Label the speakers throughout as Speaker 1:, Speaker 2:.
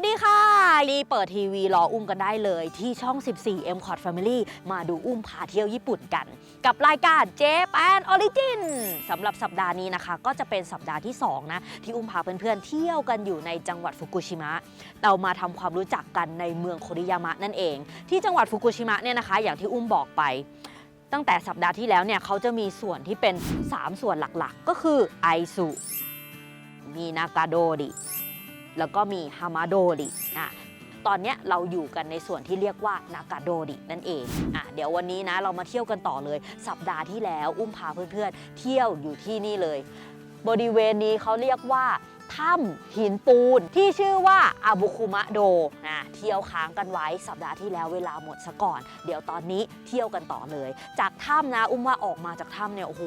Speaker 1: สวัสดีค่ะ รีเปิดทีวีรออุ้มกันได้เลยที่ช่อง 14 M c o t Family มาดูอุ้มพาเที่ยวญี่ปุ่นกัน กับรายการ Japan Origin สำหรับสัปดาห์นี้นะคะ ก็จะเป็นสัปดาห์ที่ 2 นะ ที่อุ้มพาเพื่อนๆเที่ยวกันอยู่ในจังหวัดฟุกุชิมะ เรามาทำความรู้จักกันในเมืองโคริยามะนั่นเอง ที่จังหวัดฟุกุชิมะเนี่ยนะคะ อย่างที่อุ้มบอกไปตั้งแต่สัปดาห์ที่แล้วเนี่ยเขาจะมีส่วนที่เป็น 3 ส่วนหลักๆ ก็คือไอซุมีนากาโดริ แล้วก็มีฮามาโดริอะตอนนี้เราอยู่กันในส่วนที่เรียกว่านากาโดรินั่นเองอะเดี๋ยววันนี้นะเรามาเที่ยวกันต่อเลย สัปดาห์ที่แล้วอุ้มพาเพื่อนๆเที่ยวอยู่ที่นี่เลย บริเวณนี้เขาเรียกว่า ถ้ำหินปูนที่ชื่อว่าอาบุคุมะโดนะเที่ยวค้างกันไว้สัปดาห์ที่แล้วเวลาหมดซะก่อน เดี๋ยวตอนนี้เที่ยวกันต่อเลย จากถ้ำนะอุ้มว่าออกมาจากถ้ำเนี่ยโอ้โห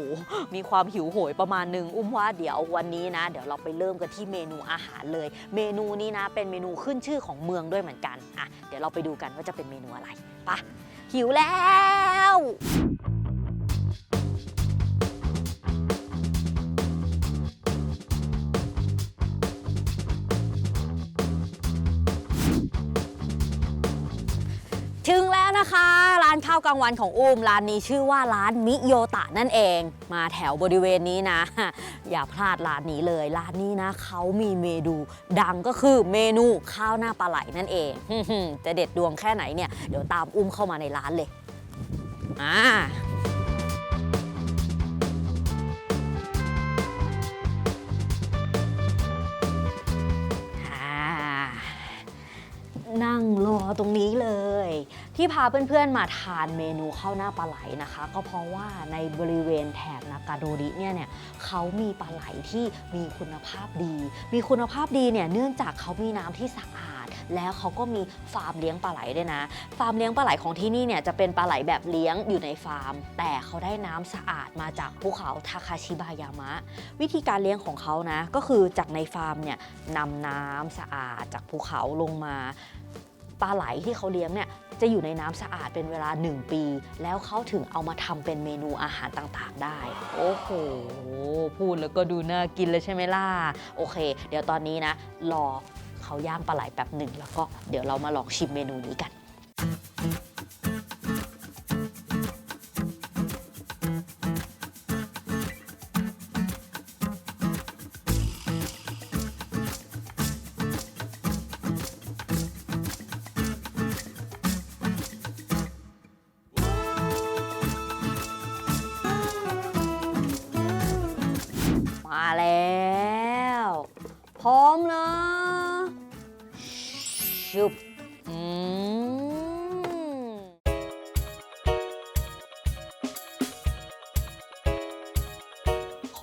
Speaker 1: มีความหิวโหยประมาณหนึ่งอุ้มว่าเดี๋ยววันนี้นะ เดี๋ยวเราไปเริ่มกันที่เมนูอาหารเลย เมนูนี้นะเป็นเมนูขึ้นชื่อของเมืองด้วยเหมือนกันอะเดี๋ยวเราไปดูกันว่าจะเป็นเมนูอะไรปะหิวแล้ว ถึงแล้วนะคะ ร้านข้าวกลางวันของอุ้มร้านนี้ชื่อว่าร้านมิโยตะนั่นเอง มาแถวบริเวณนี้นะ อย่าพลาดร้านนี้เลยร้านนี้นะเขามีเมนูดังก็คือเมนูข้าวหน้าปลาไหลนั่นเองจะเด็ดดวงแค่ไหนเนี่ยเดี๋ยวตามอุ้มเข้ามาในร้านเลยอ่าอ่านั่งรอตรงนี้เลย ที่พาเพื่อนๆมาทานเมนูข้าวหน้าปลาไหลนะคะ ก็เพราะว่าในบริเวณแถบนากาโดริเนี่ยเนี่ยเขามีปลาไหลที่มีคุณภาพดี มีคุณภาพดีเนี่ยเนื่องจากเขามีน้ำที่สะอาด แล้วเขาก็มีฟาร์มเลี้ยงปลาไหลด้วยนะ ฟาร์มเลี้ยงปลาไหลของที่นี่เนี่ยจะเป็นปลาไหลแบบเลี้ยงอยู่ในฟาร์ม แต่เขาได้น้ำสะอาดมาจากภูเขาทาคาชิบายามะ วิธีการเลี้ยงของเขานะก็คือจากในฟาร์มเนี่ยนำน้ำสะอาดจากภูเขาลงมาปลาไหลที่เขาเลี้ยงเนี่ย จะอยู่ในน้ำสะอาดเป็นเวลา 1 ปี แล้วเขาถึงเอามาทำเป็นเมนูอาหารต่างๆได้ โอ้โห พูดแล้วก็ดูน่ากินเลยใช่ไหมล่ะ โอเค เดี๋ยวตอนนี้นะ รอเขาย่างปลาไหลแป๊บหนึ่งแล้วก็เดี๋ยวเรามาลองชิมเมนูนี้กัน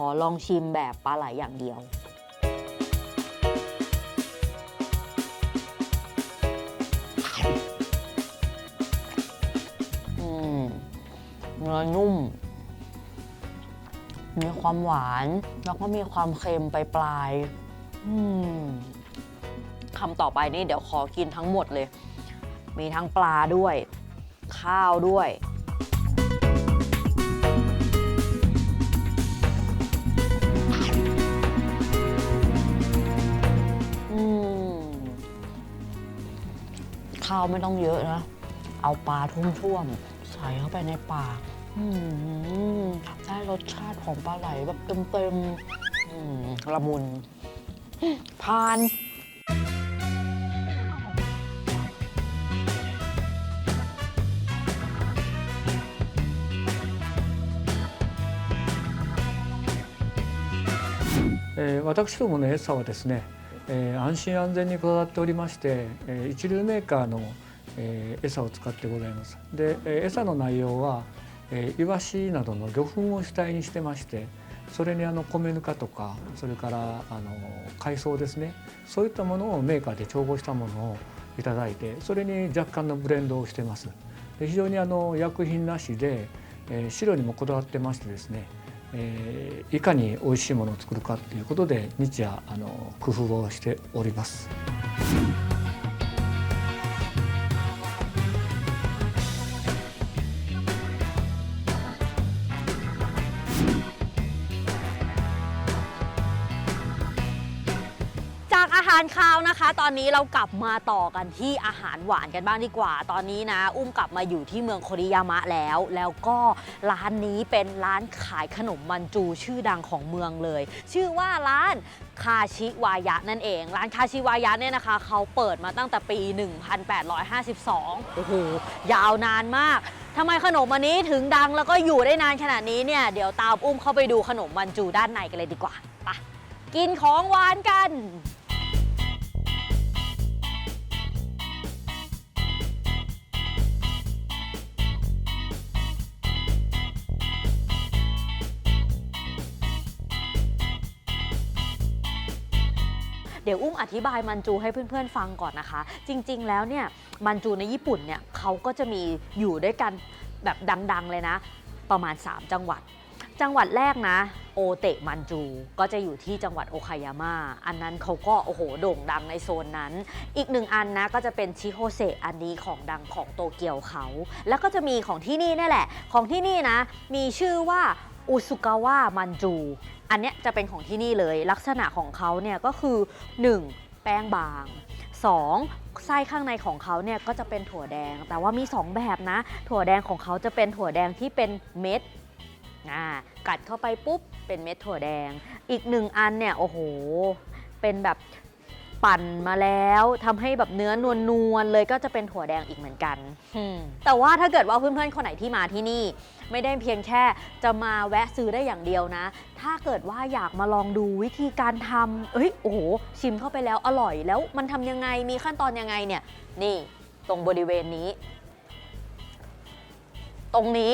Speaker 1: อลองชิมแบบปลาไหลอย่างเดียวอืมเนื้อนุ่ม มีความหวาน แล้วก็มีความเค็มไปปลายๆคำต่อไปนี่เดี๋ยวขอกินทั้งหมดเลย มีทั้งปลาด้วย ข้าวด้วย ข้าวไม่ต้องเยอะนะ เอาปลาท่วมๆ ใส่เข้าไปในปากอืมได้รสชาติของปลาไหลแบบเต็มๆอืมละมุนพาน
Speaker 2: えー私どもの餌はですね、 えー安心安全にこだわっておりまして、えー一流メーカーの、えー餌を使ってございます。で、えー餌の内容は、えーイワシなどの魚粉を主体にしてましてそれにあの米ぬかとかそれからあの海藻ですねそういったものをメーカーで調合したものをいただいてそれに若干のブレンドをしてます。で非常にあの薬品なしで、えー白にもこだわってましてですねえーいかに美味しいものを作るかということで日夜あの工夫をしております。
Speaker 1: อาหารคาวนะคะ ตอนนี้เรากลับมาต่อกันที่อาหารหวานกันบ้างดีกว่า ตอนนี้นะ อุ้มกลับมาอยู่ที่เมืองโคริยามะแล้ว แล้วก็ร้านนี้เป็นร้านขายขนมมันจูชื่อดังของเมืองเลย ชื่อว่าร้านคาชิวายะนั่นเอง ร้านคาชิวายะเนี่ยนะคะ เขาเปิดมาตั้งแต่ปี 1852 โอ้โห ยาวนานมากทำไมขนมอันนี้ถึงดังแล้วก็อยู่ได้นานขนาดนี้เนี่ย เดี๋ยวตามอุ้มเข้าไปดูขนมมันจูด้านในกันเลยดีกว่าไปกินของหวานกัน เดี๋ยวอุ้มอธิบายมันจูให้เพื่อนๆฟังก่อนนะคะ จริง ๆ แล้วเนี่ยมันจูในญี่ปุ่นเนี่ยเขาก็จะมีอยู่ด้วยกันแบบดังๆเลยนะ ประมาณ 3 จังหวัด จังหวัดแรกนะ โอเตะมันจูก็จะอยู่ที่จังหวัดโอคายาม่าอันนั้นเขาก็โอ้โหโด่งดังในโซนนั้น อีกหนึ่งอันนะก็จะเป็นชิโฮเซะอันนี้ของดังของโตเกียวเขา แล้วก็จะมีของที่นี่นี่แหละ ของที่นี่นะ มีชื่อว่า อุซุกาวะมันจู อันเนี้ยจะเป็นของที่นี่เลย ลักษณะของเขาเนี่ยก็คือ 1. แป้งบาง 2. ไส้ข้างในของเขาเนี่ยก็จะเป็นถั่วแดง แต่ว่ามี 2 แบบนะ ถั่วแดงของเขาจะเป็นถั่วแดงที่เป็นเม็ดอ่ากัดเข้าไปปุ๊บเป็นเม็ดถั่วแดง อีกหนึ่งอันเนี่ยโอ้โห เป็นแบบ ปั่นมาแล้วทำให้แบบเนื้อนวลนวลๆเลยก็จะเป็นถั่วแดงอีกเหมือนกันอืมแต่ว่าถ้าเกิดว่าเพื่อนๆคนไหนที่มาที่นี่ ไม่ได้เพียงแค่จะมาแวะซื้อได้อย่างเดียวนะ ถ้าเกิดว่าอยากมาลองดูวิธีการทำเอ้ยโอ้โหชิมเข้าไปแล้วอร่อยแล้วมันทำยังไงมีขั้นตอนยังไงเนี่ย นี่ตรงบริเวณนี้ ตรงนี้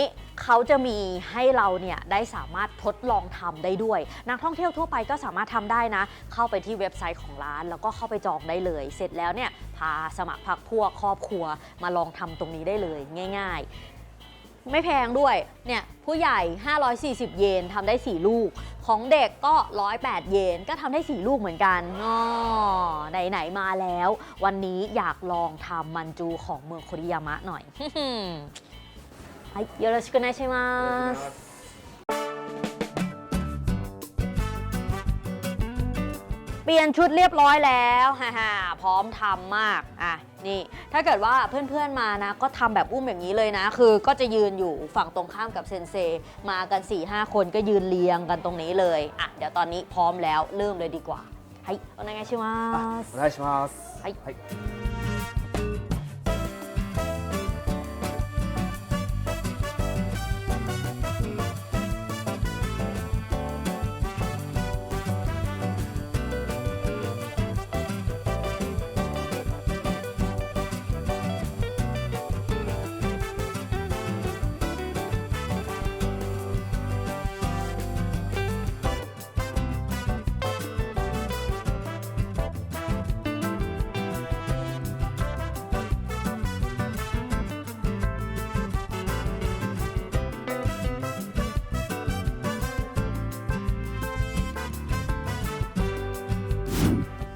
Speaker 1: เขาจะมีให้เราเนี่ยได้สามารถทดลองทำได้ด้วย นักท่องเที่ยวทั่วไปก็สามารถทำได้นะ เข้าไปที่เว็บไซต์ของร้าน แล้วก็เข้าไปจองได้เลย เสร็จแล้วเนี่ยพาสมัครพักพวกครอบครัวมาลองทำตรงนี้ได้เลยง่าย ๆไม่แพงด้วย เนี่ย ผู้ใหญ่ 540 เยนทำได้ 4 ลูก ของเด็กก็ 108 เยนก็ทำได้ 4 ลูกเหมือนกันอ๋อไหน ๆ มาแล้ว วันนี้อยากลองทำมันจูของเมืองโคริยามะหน่อย はい、よろしくお願いします。เปลี่ยนชุดเรียบร้อยแล้ว ฮ่าๆพร้อมทำมาก อ่ะ นี่ ถ้าเกิดว่าเพื่อนๆมานะ ก็ทำแบบอุ้มอย่างนี้เลยนะ คือก็จะยืนอยู่ฝั่งตรงข้ามกับเซนเซ มากัน 4-5 คนก็ยืนเรียงกันตรงนี้เลย อ่ะ เดี๋ยวตอนนี้พร้อมแล้วเริ่มเลยดีกว่าはいお願いします
Speaker 3: お願いします。
Speaker 1: はい
Speaker 3: はい。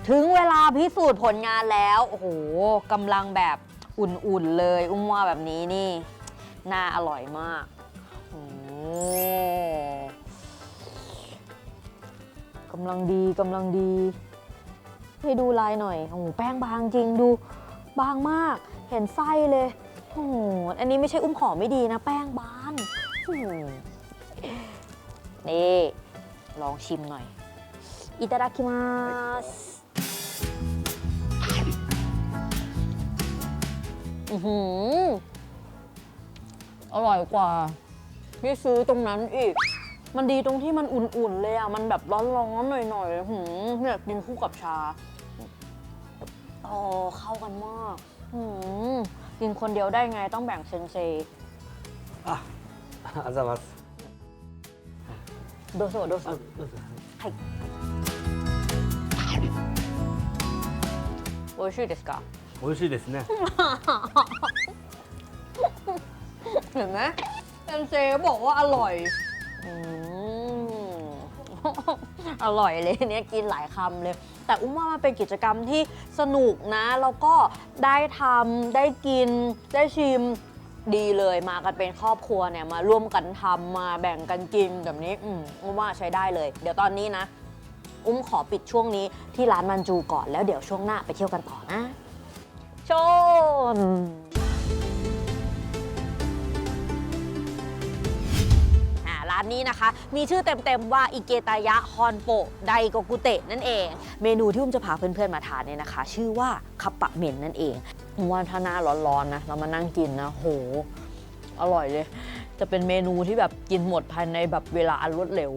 Speaker 1: ถึงเวลาพิสูจน์ผลงานแล้ว โอ้โหกำลังแบบอุ่นๆเลย อุ้มว่าแบบนี้นี่ น่าอร่อยมากโอ้โหกำลังดีกำลังดี ให้ดูลายหน่อย โอ้โหแป้งบางจริงดู บางมาก เห็นไส้เลยโอ้โหอันนี้ไม่ใช่อุ้มขอไม่ดีนะ แป้งบานโอ้โหนี่ ลองชิมหน่อย いただきます อือหืออร่อยกว่าที่ซื้อตรงนั้นอีก มันดีตรงที่มันอุ่นๆเลยอ่ะ มันแบบร้อนๆหน่อยๆหืมเนี่ยกินคู่กับชาโอ้เข้ากันมากหืมกินคนเดียวได้ไงต้องแบ่งเซนเซ
Speaker 3: あ、あざます。
Speaker 1: โดโซโดโซ
Speaker 3: あ、どうぞ。
Speaker 1: はい美味しいですか
Speaker 3: 美味しいですね。
Speaker 1: เห็นไหมเซนเซบอกว่าอร่อยอืม อร่อยเลยเนี่ยกินหลายคำเลย แต่อุ้มว่ามันเป็นกิจกรรมที่สนุกนะ แล้วก็ได้ทำได้กิน ได้ชิมดีเลยมากันเป็นครอบครัวเนี่ยมาร่วมกันทำมาแบ่งกันกินแบบนี้ อืมอุ้มว่าใช้ได้เลย เดี๋ยวตอนนี้นะ อุ้มขอปิดช่วงนี้ที่ร้านมันจูก่อนแล้วเดี๋ยวช่วงหน้าไปเที่ยวกันต่อนะ ชน อ่าร้านนี้นะคะ มีชื่อเต็มๆว่าอิเกตายะฮอนโปไดโกกุเตะนั่นเอง เมนูที่อุ้มจะพาเพื่อนๆมาทานเนี่ยนะคะ ชื่อว่าคัปปะเมนนั่นเองว่าถ้าหน้าร้อนๆนะเรามานั่งกินนะโห อร่อยเลย จะเป็นเมนูที่แบบกินหมดภายในแบบเวลาอันรวดเร็ว